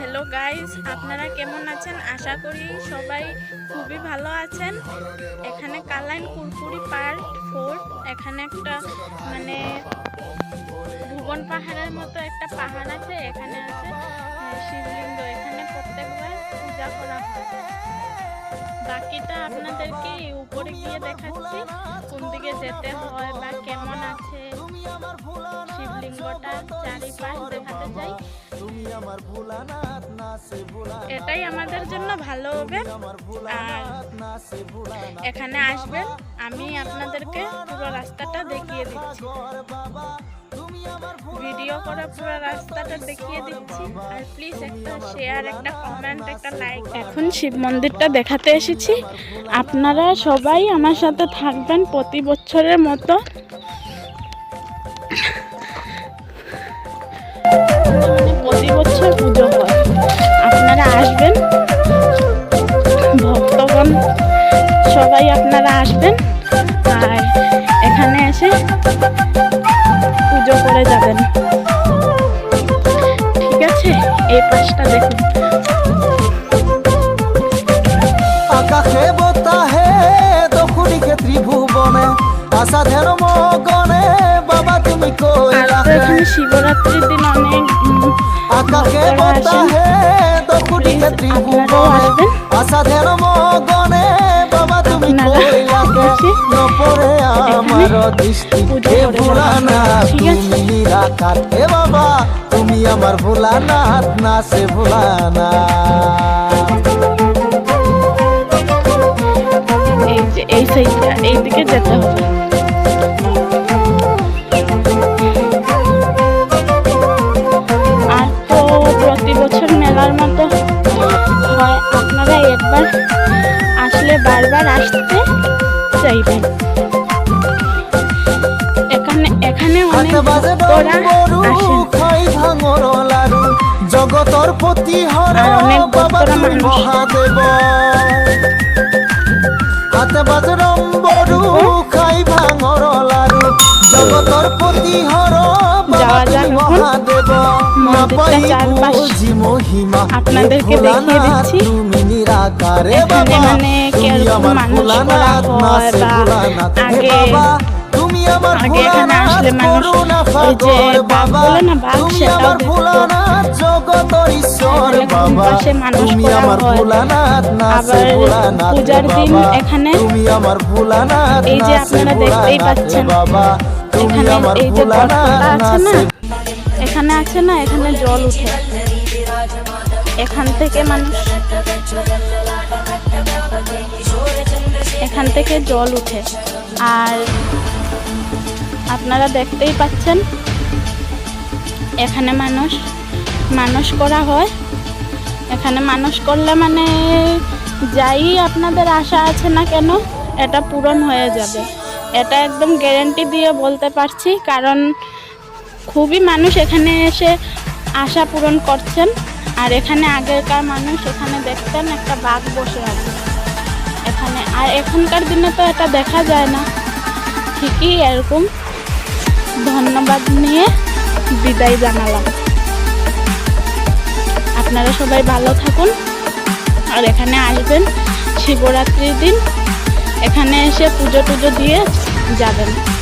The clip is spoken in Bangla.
হ্যালো গাইস আপনারা কেমন আছেন? আশা করি সবাই খুবই ভালো আছেন। এখানে কালাইন কুরকুরি পার্ক ফোর। এখানে একটা মানে ভুবন পাহাড়ের মতো একটা পাহাড় আছে। এখানে আছে আহ, শিবলিঙ্গ। এখানে প্রত্যেকবার পূজা করা হয়। বাকিটা আপনাদেরকে উপরে গিয়ে দেখাচ্ছি কোন দিকে যেতে হয় বা কেমন আছে। শিবলিঙ্গটা চারিপাশ দেখাতে যাই। এটাই আমাদের জন্য ভালো হবে। আর এখানে আসবেন আমি আপনাদেরকে পুরো রাস্তাটা দেখিয়ে দিচ্ছি। ভিডিও করে পুরো রাস্তাটা দেখিয়ে দিচ্ছি। আর প্লিজ একটা শেয়ার একটা কমেন্ট একটা লাইক এখন শিব মন্দিরটা দেখাতে এসেছি। আপনারা সবাই আমার সাথে থাকবেন প্রতি বছরের মতো। বছর পুজো হয়। আপনারা আসবেন ভক্তগণ সবাই আপনারা আসবেন আর এখানে এসে পুজো করে যাবেন। ঠিক আছে? এই পাশটা দেখুন। আকাশে বতাহে দক্ষিণিকে ত্রিভুবনে আশা ধ্যান মগনে বাবা তুমি আর কইলা এখানে শিবরাত্রির দিন বাবা তুমি আমার ভুলানা যাবেন। ঠিক আছে? তুমি নিরাকার। হে বাবা তুমি আমার ভুলানা না সে ভুলানা এই যে এই সাইডটা এই দিকে যেতে হবে। বারবার আসতে চাইবেন এখানে এখানে অনেক ভক্তরা আসেন। জগতর প্রতি অনেক ভক্তরা মহাদেব। হাতে বাজে ডমরু, খাই ভাঙর লাড়ু, জগতর প্রতি হর বাবা যাওয়া যাক মহাদেব। না মন্দিরটা চারপাশ মহিমা আপনাদেরকে দেখিয়ে দিচ্ছি। এখানে মানে মানুষ করা হয় বা আগে আগে এখানে ভোলানাথ আসলে মানুষ ওই যে বাঘ বলে না বাঘ সেটাও পাশে মানুষ করা হয়। আবার পূজার দিন এখানে তুমি আমার ভোলানাথ এই যে আপনারা দেখতেই পাচ্ছেন। বাবা। তুমি এখানে আমার এই যে গর্তটা না আছে না? সে এখানে আছে না? এখানে জল উঠে। এখান থেকে মানুষ এখান থেকে জল উঠে। আর আপনারা দেখতেই পাচ্ছেন, এখানে মানুষ মানুষ করা হয়। এখানে মানুষ করলে মানে যাই আপনাদের আশা আছে না কেন, এটা পূরণ হয়ে যাবে। এটা একদম গ্যারেন্টি দিয়ে বলতে পারছি, কারণ খুবই মানুষ এখানে এসে আশা পূরণ করছেন। আর এখানে আগেরকার মানুষ এখানে দেখতেন একটা বাঘ বসে আছে। এখানে। আর এখনকার দিনে তো এটা দেখা যায় না। ঠিকই এরকম। ধন্যবাদ নিয়ে বিদায় জানালাম। আপনারা সবাই ভালো থাকুন। আর এখানে আসবেন শিবরাত্রির দিন। এখানে এসে পুজো টুজো দিয়ে যাবেন।